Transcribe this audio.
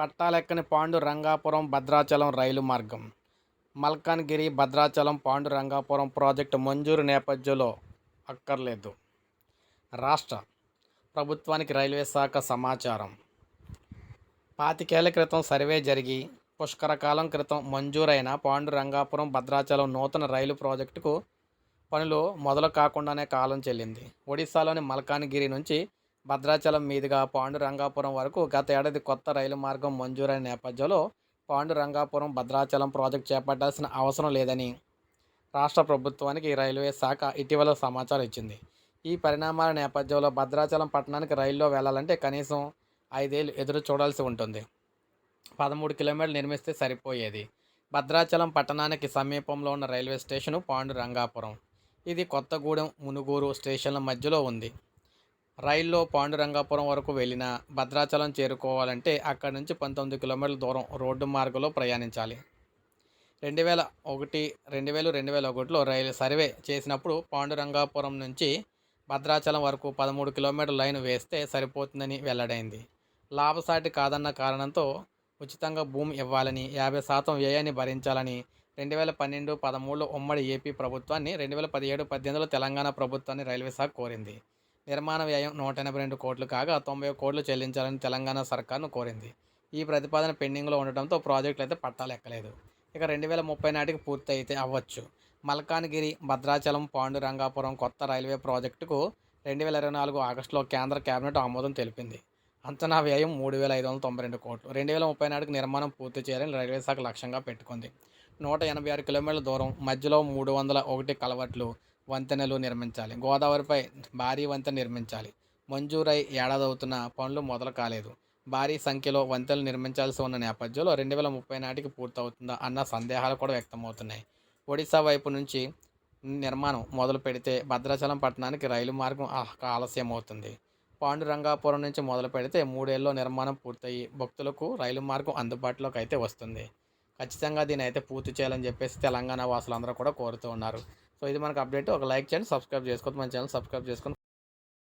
పట్టాలెక్కని పాండు రంగాపురం భద్రాచలం రైలు మార్గం. Malkangiri Bhadrachalam Pandurangapuram project మంజూరు నేపథ్యంలో అక్కర్లేదు. రాష్ట్ర ప్రభుత్వానికి రైల్వే శాఖ సమాచారం. పాతికేళ్ళ క్రితం సర్వే జరిగి పుష్కరకాలం క్రితం మంజూరైన పాండు రంగాపురం భద్రాచలం నూతన రైలు ప్రాజెక్టుకు పనులు మొదలు కాకుండానే కాలం చెల్లింది. ఒడిశాలోని మల్కాన్గిరి నుంచి భద్రాచలం మీదుగా పాండు రంగాపురం వరకు గత ఏడాది కొత్త రైలు మార్గం మంజూరైన నేపథ్యంలో పాండు రంగాపురం భద్రాచలం ప్రాజెక్టు చేపట్టాల్సిన అవసరం లేదని రాష్ట్ర ప్రభుత్వానికి రైల్వే శాఖ ఇటీవల సమాచారం ఇచ్చింది. ఈ పరిణామాల నేపథ్యంలో భద్రాచలం పట్టణానికి రైల్లో వెళ్ళాలంటే కనీసం ఐదేళ్ళు ఎదురు చూడాల్సి ఉంటుంది. పదమూడు కిలోమీటర్లు నిర్మిస్తే సరిపోయేది. భద్రాచలం పట్టణానికి సమీపంలో ఉన్న రైల్వే స్టేషను పాండు రంగాపురం ఇది కొత్తగూడెం మునుగోరు స్టేషన్ల మధ్యలో ఉంది. రైల్లో పాండురంగాపురం వరకు వెళ్ళిన భద్రాచలం చేరుకోవాలంటే అక్కడి నుంచి పంతొమ్మిది కిలోమీటర్ల దూరం రోడ్డు మార్గంలో ప్రయాణించాలి. రెండు వేల ఒకటి రెండు వేలు రెండు వేల ఒకటిలో రైలు సర్వే చేసినప్పుడు పాండురంగాపురం నుంచి భద్రాచలం వరకు పదమూడు కిలోమీటర్ లైన్ వేస్తే సరిపోతుందని వెల్లడైంది. లాభసాటి కాదన్న కారణంతో ఉచితంగా భూమి ఇవ్వాలని యాభై శాతం వ్యయాన్ని భరించాలని రెండు వేల పన్నెండు పదమూడులో ఉమ్మడి ఏపీ ప్రభుత్వాన్ని రెండు వేల పదిహేడు పద్దెనిమిదిలో తెలంగాణ ప్రభుత్వాన్ని రైల్వే శాఖ కోరింది. నిర్మాణ వ్యయం నూట ఎనభై రెండు కోట్లు కాగా తొంభై కోట్లు చెల్లించాలని తెలంగాణ సర్కార్ను కోరింది. ఈ ప్రతిపాదన పెండింగ్లో ఉండటంతో ప్రాజెక్టులు అయితే పట్టాలెక్కలేదు. ఇక రెండు వేల ముప్పై నాటికి పూర్తి అయితే అవ్వచ్చు. మల్కాన్గిరి భద్రాచలం పాండు రంగాపురం కొత్త రైల్వే ప్రాజెక్టుకు రెండు వేల ఇరవై నాలుగు ఆగస్టులో కేంద్ర కేబినెట్ ఆమోదం తెలిపింది. అంచనా వ్యయం మూడు వేల ఐదు వందల తొంభై రెండు కోట్లు. రెండు వేల ముప్పై నాటికి నిర్మాణం పూర్తి చేయాలని రైల్వే శాఖ లక్ష్యంగా పెట్టుకుంది. నూట ఎనభై ఆరు కిలోమీటర్ల దూరం మధ్యలో మూడు వందల ఒకటి కలవట్లు వంతెనలు నిర్మించాలి. గోదావరిపై భారీ వంతెన నిర్మించాలి. మంజూరై ఏడాదవుతున్న పనులు మొదలు కాలేదు. భారీ సంఖ్యలో వంతెనలు నిర్మించాల్సి ఉన్న నేపథ్యంలో రెండు వేల ముప్పై నాటికి పూర్తవుతుందా అన్న సందేహాలు కూడా వ్యక్తమవుతున్నాయి. ఒడిశా వైపు నుంచి నిర్మాణం మొదలు పెడితే భద్రాచలం పట్టణానికి రైలు మార్గం ఆలస్యం అవుతుంది పాండురంగాపురం నుంచి మొదలు పెడితే మూడేళ్ళలో నిర్మాణం పూర్తయి భక్తులకు రైలు మార్గం అందుబాటులోకి అయితే వస్తుంది. ఖచ్చితంగా దీని అయితే పూర్తి చేయాలని చెప్పేసి తెలంగాణ వాసులందరూ కూడా కోరుతూ ఉన్నారు. సో ఇది మనకు అప్డేట్. ఒక లైక్ చేయండి సబ్స్క్రైబ్ చేసుకోవద్దు. మన ఛానల్ సబ్స్క్రైబ్ చేసుకొని